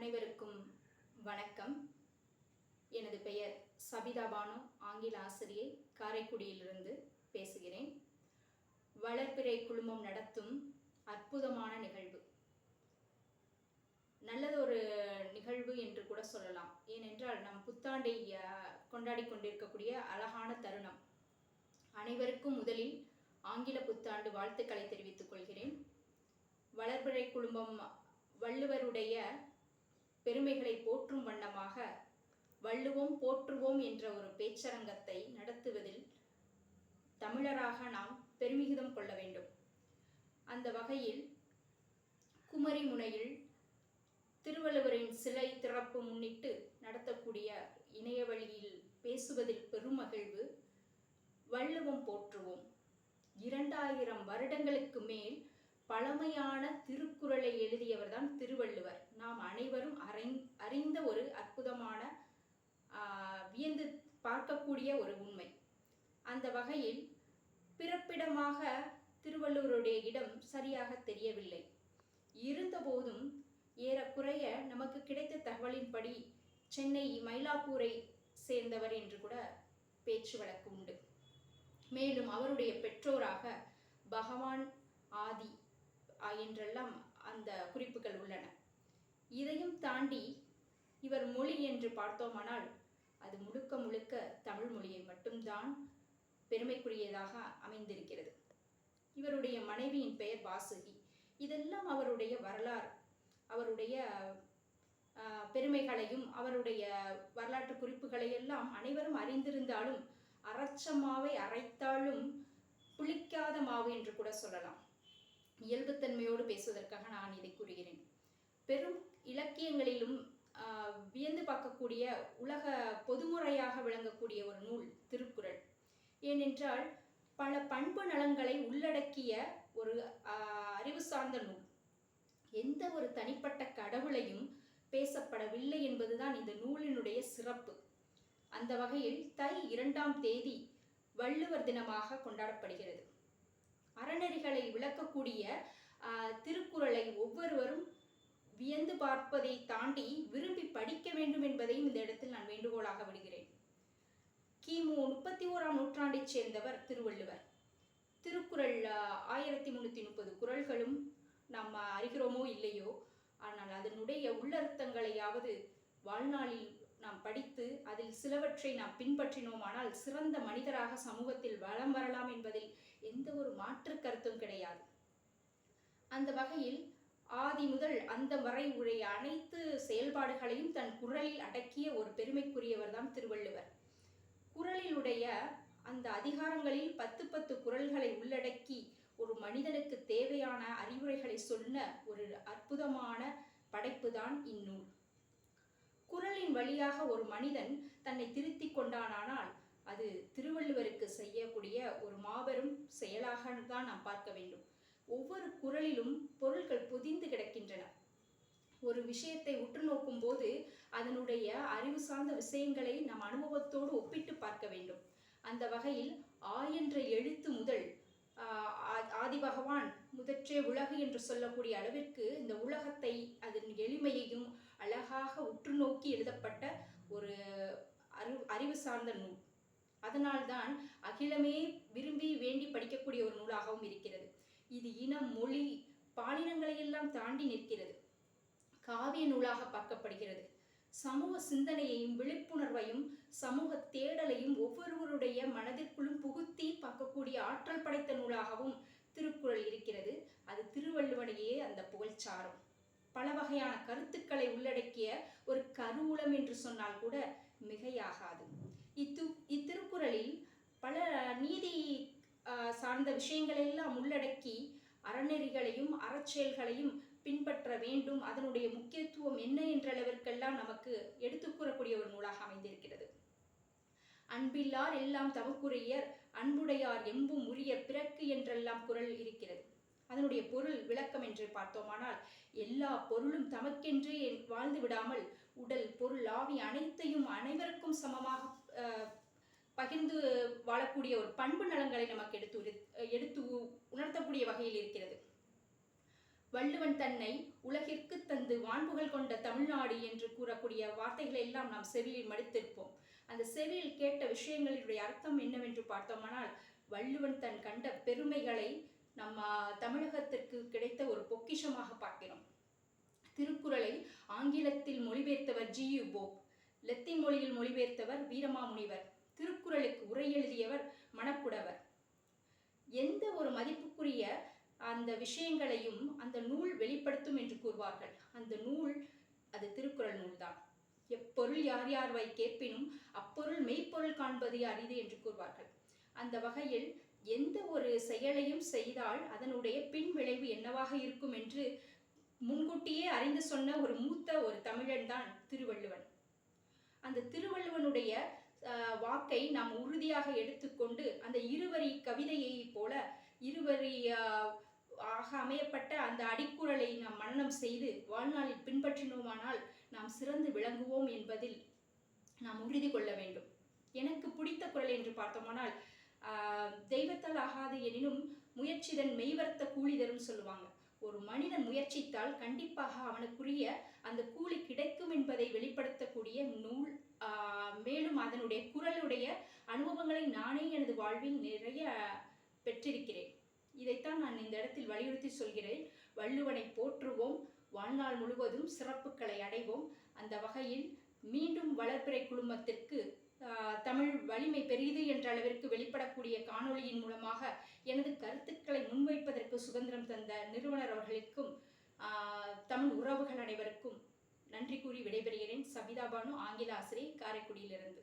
அனைவருக்கும் வணக்கம். எனது பெயர் சபிதா பானு ஆங்கில ஆசிரியை காரைக்குடியிலிருந்து பேசுகிறேன். வளர்பிறை குழுமம் நடத்தும் அற்புதமான நிகழ்வு. நல்லதொரு நிகழ்வு என்று கூட சொல்லலாம். ஏனென்றால் நம் புத்தாண்டை கொண்டாடி கொண்டிருக்கக்கூடிய அழகான தருணம். அனைவருக்கும் முதலில் ஆங்கில புத்தாண்டு வாழ்த்துக்களை தெரிவித்துக் கொள்கிறேன். வளர்பிறை குழுமம் வள்ளுவருடைய பெருமைகளை போற்றும் வண்ணமாக வள்ளுவோம் போற்றுவோம் என்ற ஒரு பேச்சரங்கத்தை நடத்துவதில் தமிழராக நாம் பெருமிகிதம் கொள்ள வேண்டும். அந்த வகையில் குமரி முனையில் திருவள்ளுவரின் சிலை திறப்பு முன்னிட்டு நடத்தக்கூடிய இணைய வழியில் பேசுவதில் பெருமகிழ்வு வள்ளுவம் போற்றுவோம். இரண்டாயிரம் வருடங்களுக்கு மேல் பழமையான திருக்குறளை எழுதியவர் தான் திருவள்ளுவர். நாம் அனைவரும் அறி அறிந்த ஒரு அற்புதமான வியந்து பார்க்கக்கூடிய ஒரு உண்மை. அந்த வகையில் பிறப்பிடமாக திருவள்ளுவருடைய இடம் சரியாக தெரியவில்லை. இருந்தபோதும் ஏறக்குறைய நமக்கு கிடைத்த தகவலின்படி சென்னை மயிலாப்பூரை சேர்ந்தவர் என்று கூட பேச்சு வழக்கு உண்டு. மேலும் அவருடைய பெற்றோராக பகவான் ஆதி என்றெல்லாம் அந்த குறிப்புகள் உள்ளன. இதையும் தாண்டி இவர் மொழி என்று பார்த்தோமானால் அது முழுக்க முழுக்க தமிழ் மொழியை மட்டும்தான் பெருமைக்குரியதாக அமைந்திருக்கிறது. இவருடைய மனைவியின் பெயர் வாசுகி. இதெல்லாம் அவருடைய வரலாறு. அவருடைய பெருமைகளையும் அவருடைய வரலாற்று குறிப்புகளையெல்லாம் அனைவரும் அறிந்திருந்தாலும் அரைச்ச மாவை அரைத்தாலும் புளிக்காத மாவு என்று கூட சொல்லலாம். இயல்புத்தன்மையோடு பேசுவதற்காக நான் இதை கூறுகிறேன். பெரும் இலக்கியங்களிலும் வியந்து பார்க்கக்கூடிய உலக பொதுமுறையாக விளங்கக்கூடிய ஒரு நூல் திருக்குறள். ஏனென்றால் பல பண்பு நலன்களை உள்ளடக்கிய ஒரு அறிவு சார்ந்த நூல். எந்த ஒரு தனிப்பட்ட கடவுளையும் பேசப்படவில்லை என்பதுதான் இந்த நூலினுடைய சிறப்பு. அந்த வகையில் தை இரண்டாம் தேதி வள்ளுவர் தினமாக கொண்டாடப்படுகிறது. அறநெறிகளை விளக்கக்கூடிய திருக்குறளை ஒவ்வொருவரும் வியந்து பார்ப்பதை தாண்டி விரும்பி படிக்க வேண்டும் என்பதையும் இந்த இடத்தில் நான் வேண்டுகோளாக விடுகிறேன். கிமு முப்பத்தி ஓராம் நூற்றாண்டைச் சேர்ந்தவர் திருவள்ளுவர். திருக்குறள் ஆயிரத்தி முன்னூற்றி முப்பது குறள்களும் நாம் அறிகிறோமோ இல்லையோ ஆனால் அதனுடைய உள்ளர்த்தங்களையாவது வாழ்நாளில் நாம் படித்து அதில் சிலவற்றை நாம் பின்பற்றினோமானால் சிறந்த மனிதராக சமூகத்தில் வளம் வரலாம் என்பதில் எந்த ஒரு மாற்று கருத்தும் கிடையாது. அந்த வகையில் ஆதி முதல் அந்த வரை உடைய அனைத்து செயல்பாடுகளையும் தன் குரலில் அடக்கிய ஒரு பெருமைக்குரியவர் தான் திருவள்ளுவர். குரலிலுடைய அந்த அதிகாரங்களில் பத்து பத்து குரல்களை உள்ளடக்கி ஒரு மனிதனுக்கு தேவையான அறிவுரைகளை சொன்ன ஒரு அற்புதமான படைப்புதான் இந்நூல். குரலின் வழியாக ஒரு மனிதன் தன்னை திருத்திக் கொண்டானானால் அது திருவள்ளுவருக்கு செய்யக்கூடிய ஒரு மாபெரும் செயலாக தான் நாம் பார்க்க வேண்டும். ஒவ்வொரு குரலிலும் பொருள்கள் புதிந்து கிடக்கின்றன. ஒரு விஷயத்தை உற்று நோக்கும் போது அதனுடைய அறிவு சார்ந்த விஷயங்களை நம் அனுபவத்தோடு ஒப்பிட்டு பார்க்க வேண்டும். அந்த வகையில் ஆ என்ற எழுத்து முதல் ஆஹ், ஆ- ஆதி பகவான் முதற்றே உலகு என்று சொல்லக்கூடிய அளவிற்கு இந்த உலகத்தை அதன் எளிமையையும் அழகாக உற்று நோக்கி எழுதப்பட்ட ஒரு அறிவு அறிவு சார்ந்த நூல். அதனால்தான் அகிலமே விரும்பி வேண்டி படிக்கக்கூடிய ஒரு நூலாகவும் இருக்கிறது. இது இனம் மொழி பாலினங்களை எல்லாம் தாண்டி நிற்கிறது. காவிய நூலாக பார்க்கப்படுகிறது. சமூக சிந்தனையையும் விழிப்புணர்வையும் சமூக தேடலையும் ஒவ்வொருவருடைய மனதிற்குள்ளும் புகுத்தி பார்க்கக்கூடிய ஆற்றல் படைத்த நூலாகவும் திருக்குறள் இருக்கிறது. அது திருவள்ளுவனையே அந்த புகழ்ச்சாரும் பல வகையான கருத்துக்களை உள்ளடக்கிய ஒரு கருவூலம் என்று சொன்னால் கூட மிகையாகாது. இத்து இத்திருக்குறளில் பல நீதி சார்ந்த சார்ந்த விஷயங்களெல்லாம் உள்ளடக்கி அறநெறிகளையும் அறச்செயல்களையும் பின்பற்ற வேண்டும். அதனுடைய முக்கியத்துவம் என்ன என்ற அளவிற்கெல்லாம் நமக்கு எடுத்து கூறக்கூடிய ஒரு நூலாக அமைந்திருக்கிறது. அன்பில்லார் எல்லாம் தமக்குரியர் அன்புடையார் எம்பும் உரிய பிறக்கு என்றெல்லாம் குரல் இருக்கிறது. அதனுடைய பொருள் விளக்கம் என்று பார்த்தோமானால் எல்லா பொருளும் தமக்கென்றே வாழ்ந்து விடாமல் உடல் பொருள் ஆவி அனைத்தையும் அனைவருக்கும் சமமாக அஹ், பகிர்ந்து வாழக்கூடிய ஒரு பண்பு நலங்களை நமக்கு எடுத்து எடுத்து உணர்த்தக்கூடிய வகையில் இருக்கிறது. வள்ளுவன் தன்னை உலகிற்கு தந்து வான்புகள் கொண்ட தமிழ்நாடு என்று கூறக்கூடிய வார்த்தைகளை எல்லாம் நாம் செவியில் மடித்திருப்போம். அந்த செவியில் கேட்ட விஷயங்களினுடைய அர்த்தம் என்னவென்று பார்த்தோமானால் வள்ளுவன் தன் கண்ட பெருமைகளை நம்ம தமிழகத்திற்கு கிடைத்த ஒரு பொக்கிஷமாக பார்க்கிறோம். திருக்குறளை ஆங்கிலத்தில் மொழிபெயர்த்தவர் ஜி யு போப் லத்தீன் மொழியில் மொழிபெயர்த்தவர் வீரமாமுனிவர் திருக்குறளுக்கு உரை எழுதியவர் மணக்குடவர். எந்த ஒரு மதிப்புக்குரிய அந்த விஷயங்களையும் அந்த நூல் வெளிப்படுத்தும் என்று கூறுவார்கள். அந்த நூல் அது திருக்குறள் நூல்தான். எப்பொருள் யார் யார் வை கேட்பினும் அப்பொருள் மெய்ப்பொருள் காண்பது அரிது என்று கூறுவார்கள். அந்த வகையில் எந்த ஒரு செயலையும் செய்தால் அதனுடைய பின் விளைவு என்னவாக இருக்கும் என்று முன்கூட்டியே அறிந்து சொன்ன ஒரு மூத்த ஒரு தமிழன் தான் திருவள்ளுவன். அந்த திருவள்ளுவனுடைய அஹ், வாக்கை நாம் உறுதியாக எடுத்துக்கொண்டு அந்த இருவரி கவிதையை போல இருவரி ஆக அமையப்பட்ட அந்த அடிக்குறளை நாம் மன்னனம் செய்து வாழ்நாளில் பின்பற்றினோமானால் நாம் சிறந்து விளங்குவோம் என்பதில் நாம் உறுதி கொள்ள வேண்டும். எனக்கு பிடித்த குரல் என்று பார்த்தோமானால் தெய்வத்தால் ஆகாது எனினும் முயற்சிதன் மெய்வர்த்த கூலி தரும் சொல்லுவாங்க. ஒரு மனிதன் முயற்சித்தால் கண்டிப்பாக அவனுக்குரிய அந்த கூலி கிடைக்கும் என்பதை வெளிப்படுத்தக்கூடிய நூல் மேலும் அதனுடைய குறளுடைய அனுபவங்களை நானே எனது வாழ்வில் நிறைய பெற்றிருக்கிறேன். இதைத்தான் நான் இந்த இடத்தில் வலியுறுத்தி சொல்கிறேன். வள்ளுவனை போற்றுவோம். வாழ்நாள் முழுவதும் சிறப்புகளை அடைவோம். அந்த வகையில் மீண்டும் வளர்பிறை குழுமத்திற்கு தமிழ் வலிமை பெரியது என்ற அளவிற்கு வெளிப்படக்கூடிய காணொளியின் மூலமாக எனது கருத்துக்களை முன்வைப்பதற்கு சுதந்திரம் தந்த நிறுவனர் அவர்களுக்கும் தமிழ் உறவுகள் அனைவருக்கும் நன்றி கூறி விடைபெறுகிறேன். சபிதா பானு ஆங்கில ஆசிரியை காரைக்குடியிலிருந்து.